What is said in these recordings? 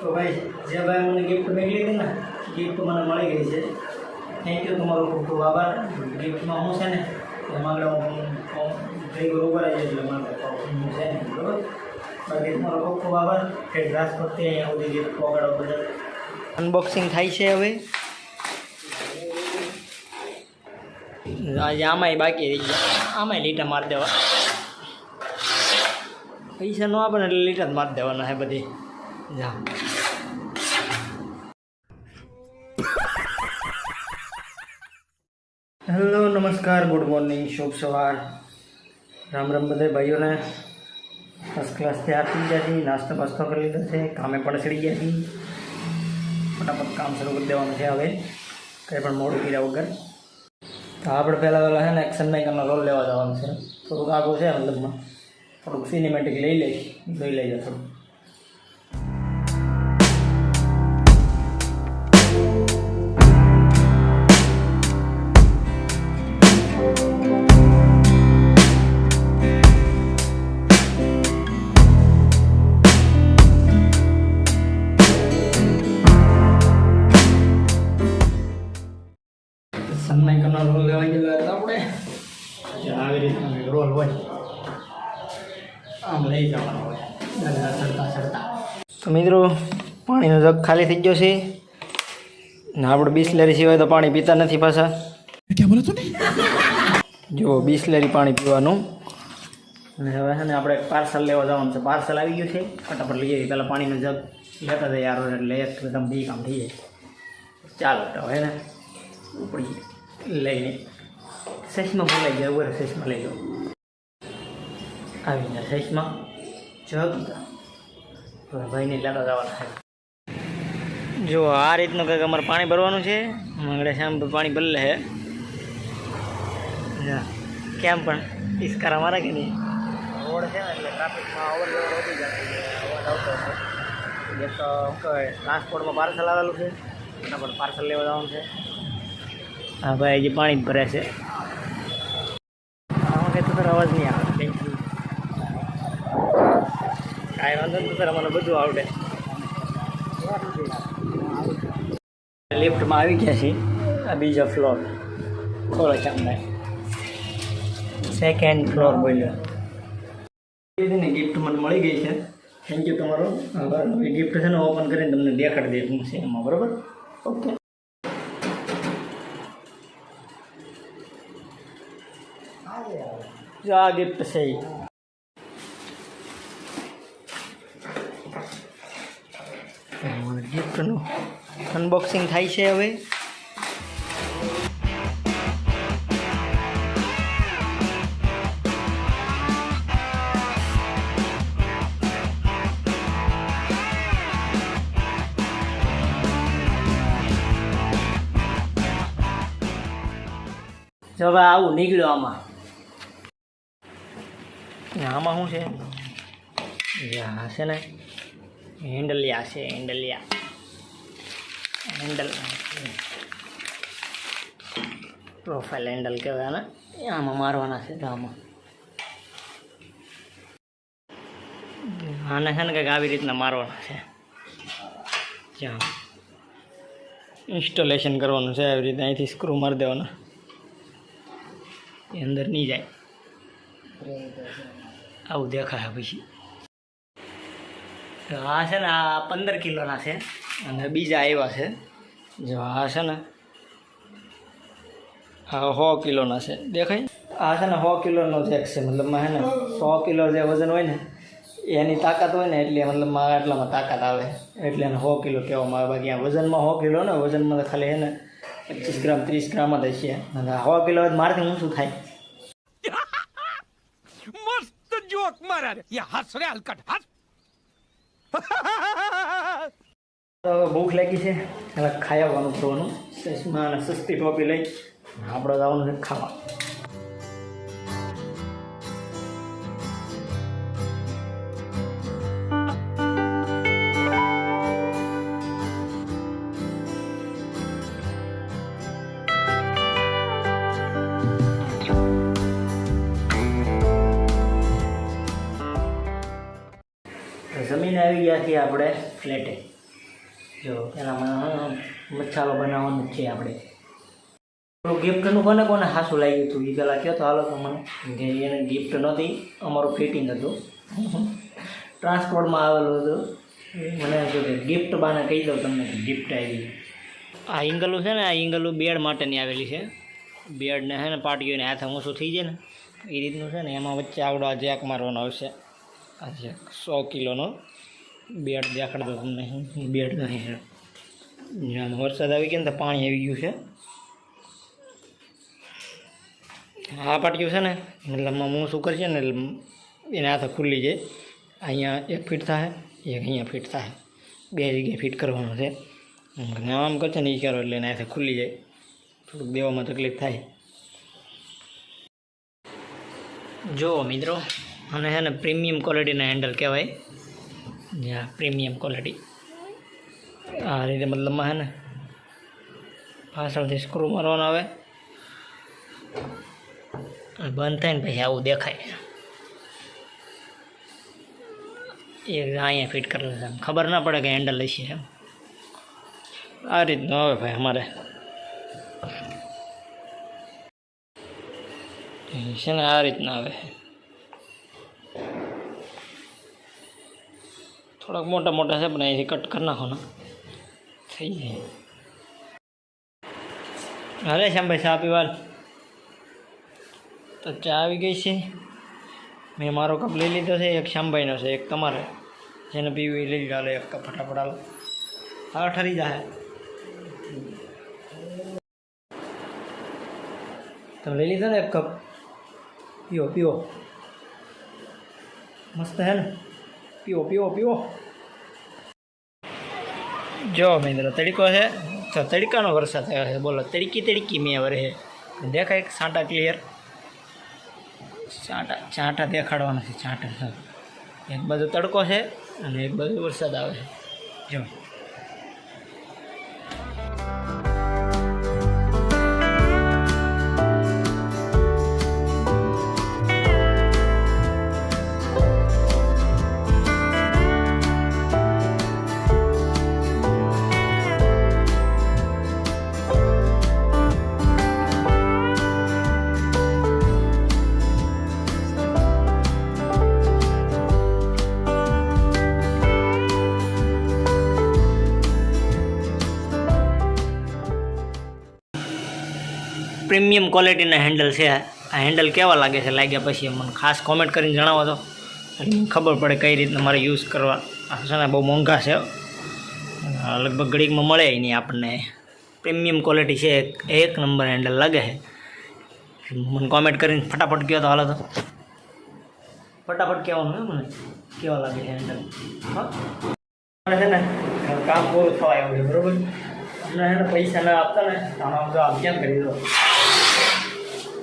તો ભાઈ જે ભાઈ મને ગિફ્ટ મોકલી હતી ને. ગિફ્ટ મને મળી ગઈ છે. થેન્ક યુ તમારો ખૂબ ખૂબ આભાર. ગિફ્ટમાં હું છે ને આગળ હું ફ્રી બરોબર આવી એટલે મને હું છે ને, બરોબર? બાકી તમારો ખૂબ ખૂબ આભાર. કે રાજકોટથી અહીંયા સુધી ગિફ્ટ પહોંચાડો બદલ. અનબોક્સિંગ થાય છે હવે. આજે આમાંય બાકી રહી ગયા આમાંય લીટા મારી દેવા. પૈસા ન આપે ને એટલે લીટા જ મારી દેવાના હે બધી. જા હેલો, નમસ્કાર, ગુડ મોર્નિંગ, શુભ સવાર. રામ રામ બધા ભાઈઓને. ફર્સ્ટ ક્લાસ તૈયાર થઈ ગયા છે નાસ્તો પાસ્તો કરી લીધો છે, કામે પણ ચડી ગયા છે ફટાફટ કામ શરૂ કરી દેવાનું છે હવે, કંઈ પણ મોડું કર્યા વગર. તો આપણે પહેલાં પહેલાં છે ને એક્શન મેકરનો રોલ લેવા જવાનું છે. થોડુંક આગળ છે મતલબમાં થોડુંક સિનેમેટિક લઈ લઈશ જોઈ લેજો થોડું મિત્રો પાણીનો જગ ખાલી થઈ ગયો છે. ને આપણે બિસ્લેરી સિવાય તો પાણી પીતા નથી પાછા. જો બિસ્લેરી પાણી પીવાનું. અને હવે છે ને આપણે પાર્સલ લેવા જવાનું છે. પાર્સલ આવી ગયું છે. ફટાફટ લઈએ આવી પહેલાં પાણીનો જગ લેતા તૈયાર હોય એટલે એકદમ બી કામ થઈ જાય. ચાલો તો હવે ને ઉપડી લઈને સેસમાં ભૂલાઈ ગયા. બરાબર સેસમાં લઈ જાઓ. આવી ગયા સેસમાં જગ. ભાઈને લાડો જવાના છે. જો આ રીતનું કંઈક અમારે પાણી ભરવાનું છે આગળ શ્યામ પાણી ભરલે છે. કેમ પણ? ઇસ્કાર અમારા કે નહીં? રોડ છે ને એટલે ટ્રાફિકમાં ઓવરલોડ વધી જાય અવાજ આવતો એક તો શું કહેવાય ટ્રાન્સપોર્ટમાં પાર્સલ આવેલું છે એના પર પાર્સલ લેવા જવાનું છે. હા ભાઈ હજી પાણી જ ભરે છે. આમાં કંઈ તો અવાજ નહીં આવે. ટેન્શન કાંઈ વાંધો નહીં સર અમને બધું આવડે. લિફ્ટમાં આવી ગયા છીએ. આ બીજો ફ્લોર ખોલો ચાંદાય સેકન્ડ ફ્લોર બોલ્યો. ને ગિફ્ટ મને મળી ગઈ છે. થેન્ક યુ તમારો. આભાર. ગિફ્ટ છે ને ઓપન કરીને તમને દેખાડી દે હું છે એમાં બરાબર? ઓકે. જો આ ગિફ્ટ છે ઈ. ગિફ્ટનું અનબોક્સિંગ થાય છે હવે જો હવે આવું નીકળ્યો આમાં ને આમાં શું છે જે આ છે ને હેન્ડલિયા છે હેન્ડલિયા હેન્ડલ પ્રોફાઇલ હેન્ડલ કહેવાય ને એ આમાં મારવાના છે તો આમાં આને છે ને કંઈક આવી રીતના મારવાના છે જ્યાં ઇન્સ્ટોલેશન કરવાનું છે આવી રીતે અહીંથી સ્ક્રૂ મારી દેવાના એ અંદર નહીં જાય આવું દેખાય પછી આ છે ને આ પંદર કિલોના છે અને બીજા આવ્યા છે. જો આ છે ને હા સો કિલોના છે. દેખાય? આ છે ને સો કિલોનો જેક છે. મતલબમાં હે ને સો કિલો જે વજન હોય ને, એની તાકાત હોય ને, એટલે મતલબ મારા એટલામાં તાકાત આવે. એટલે એને સો કિલો કહેવામાં આવે. બાકી આ વજનમાં સો કિલો ને, વજનમાં તો ખાલી એને પચીસ ગ્રામ, ત્રીસ ગ્રામ જ હશે. અને સો કિલો મારથી હું શું થાય. મસ્ત જોક મારા હસ હલકટ. હસ ભૂખ લાગી છે. એટલે ખાઈ આવવાનું અને સસ્તી ટોપી લઈ આપણે જવાનું છે ખાવા. જમીને આવી ગયા છીએ આપણે ફ્લેટે. જો, એનામાં મસાલો બનાવવાનો છે આપણે. ગિફ્ટનું કોને કોને હાસું લાગ્યું હતું એ પહેલાં કહો તો હાલો તો મને. કે એને ગિફ્ટ નહોતી, અમારું ફિટિંગ હતું. ટ્રાન્સપોર્ટમાં આવેલું હતું. મને શું કે ગિફ્ટ બાને કહી દઉં તમને ગિફ્ટ આવી. આ ઇંગલું છે ને, આ ઇંગલું બેડ માટેની આવેલી છે. બેડને છે ને, પાટીઓને હાથે ઊંચું થઈ જાય ને એ રીતનું છે ને, એમાં વચ્ચે આવડો આ જેક મારવાનો આવશે. આ જેક સો કિલોનો બેડ દેખાડતો તમને. નહીં છે. જ્યાં વરસાદ આવી ગયો ને તો પાણી આવી ગયું છે. આ પાટિયું છે ને મતલબમાં હું શું કરશે ને એના હાથે ખુલ્લી જાય. અહીંયા એક ફીટ થાય, એક અહીંયા ફીટ થાય. બે જગ્યાએ ફિટ કરવાનું છે. આમ કરશે ને એ કરો એટલે એના હાથે ખુલ્લી જાય. થોડુંક દેવામાં તકલીફ થાય. જો મિત્રો અને છે ને પ્રીમિયમ ક્વોલિટીના હેન્ડલ કહેવાય. જ્યાં પ્રીમિયમ ક્વોલિટી આ રીતે મતલબમાં હે ને, પાછળથી સ્ક્રૂ મારવાનો આવે. બંધ થાય ને પછી આવું દેખાય. એ અહીંયા ફિટ કરેલું છે. ખબર ના પડે કે હેન્ડલ લઈશે એમ. આ રીતનું આવે ભાઈ અમારે. છે ને આ રીતના આવે. થોડાક મોટા મોટા છે, પણ અહીંથી કટ કરી નાખો ને. થઈ જાય. અરે શ્યામભાઈ, ચા પીવાલ તો ચા આવી ગઈ છે. મેં મારો કપ લઈ લીધો છે, એક શ્યામભાઈનો છે, એક તમારે. જેને પીવી લઈ ચાલો એક કપ ફટાફટ હાલો. હા ઠરી જાય તમે લઈ લીધો ને એક કપ પીવો પીવો. મસ્ત હે ને? પીવો પીવો પીવો. જો મિત્રો, તડકો છે. તો તડકાનો વરસાદ થયો છે. બોલો, તડકી તડકી મેં વરે દેખાય સાંટા ક્લિયર ચાંટા ચાંટા દેખાડવાના છે, ચાંટા. એક બાજુ તડકો છે અને એક બાજુ વરસાદ આવે છે. જો. પ્રીમિયમ ક્વોલિટીના હેન્ડલ છે. આ હેન્ડલ કેવા લાગે છે લાગ્યા પછી મને ખાસ કોમેન્ટ કરીને જણાવો તો. ખબર પડે કઈ રીતના મારે યુઝ કરવા. છે ને બહુ મોંઘા છે. લગભગ ઘડીકમાં મળે નહીં આપણને. પ્રીમિયમ ક્વોલિટી છે એક નંબર હેન્ડલ લાગે છે. મને કોમેન્ટ કરીને ફટાફટ કહો તો હાલો તો. ફટાફટ કહેવાનું હે મને. કેવા લાગે છે હેન્ડલ? હા? છે ને કામ પૂરું થવા આવ્યું છે, બરોબર? એને પૈસા ના આપતા ને, તો આમાં બધું આપ કેમ કરી દો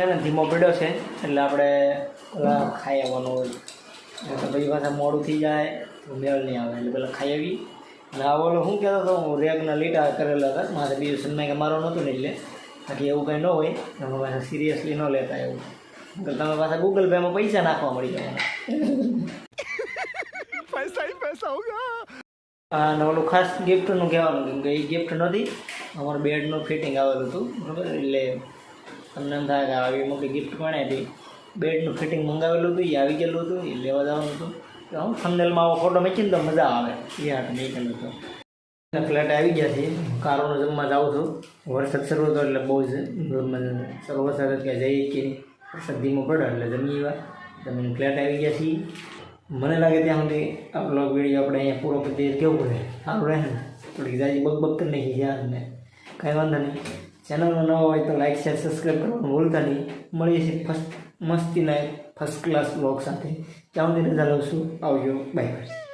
છે ધીમો પડ્યો છે એટલે આપણે પેલા ખાઈ આવવાનું હોય. તો પછી પાછા મોડું થઈ જાય તો મેળ નહીં આવે એટલે પેલા ખાઈ આવી. અને આ ઓલો શું કહેતો હતો હું રેગના લીટા કરેલા હતા મારે બીજું સન્માઈ કે મારો નહોતું ને એટલે. બાકી એવું કંઈ ન હોય તમે પાસે સિરિયસલી ન લેતા એવું. તમે પાસે ગૂગલ પેમાં પૈસા નાખવા મળી જવાના. પૈસા ઓલું ખાસ ગિફ્ટનું કહેવાનું કેમ કે એ ગિફ્ટ નહોતી અમારું બેડનું ફિટિંગ આવેલું હતું બરાબર? એટલે તમને એમ થાય કે આવી મોટી ગિફ્ટ પણ હતી બેડનું ફિટિંગ મંગાવેલું હતું, એ આવી ગયેલું હતું, એ લેવા જવાનું હતું. તો હું થંડેલમાં આવો ફોટો મેચીને તો મજા આવે. એ નહીં નીકળેલું હતું ફ્લેટ આવી ગયા છે. કારોનો જમવા જાઉં છું. વરસાદ શરૂ હતો એટલે બહુ જ શરૂ વરસાદ ક્યાં જઈએ કે વરસાદ ધીમો પડે એટલે જમી એવા. જમીને ફ્લેટ આવી ગયા છીએ મને લાગે ત્યાં સુધી આ બ્લોગ વીડિયો આપણે અહીંયા પૂરો કરી કેવું પડે સારું રહે ને? થોડીક જાજી બગ બગ કરી નાખી છે ને. કાંઈ વાંધો નહીં. ચેનલમાં ન હોય તો લાઈક શેર સબસ્ક્રાઈબ કરવાનું ભૂલતા નહીં. મળીએ છીએ ફર્સ્ટ મસ્તીના ફર્સ્ટ ક્લાસ બ્લોગ સાથે. ત્યાં સુધી રજા લઉં છું. આવજો. Bye bye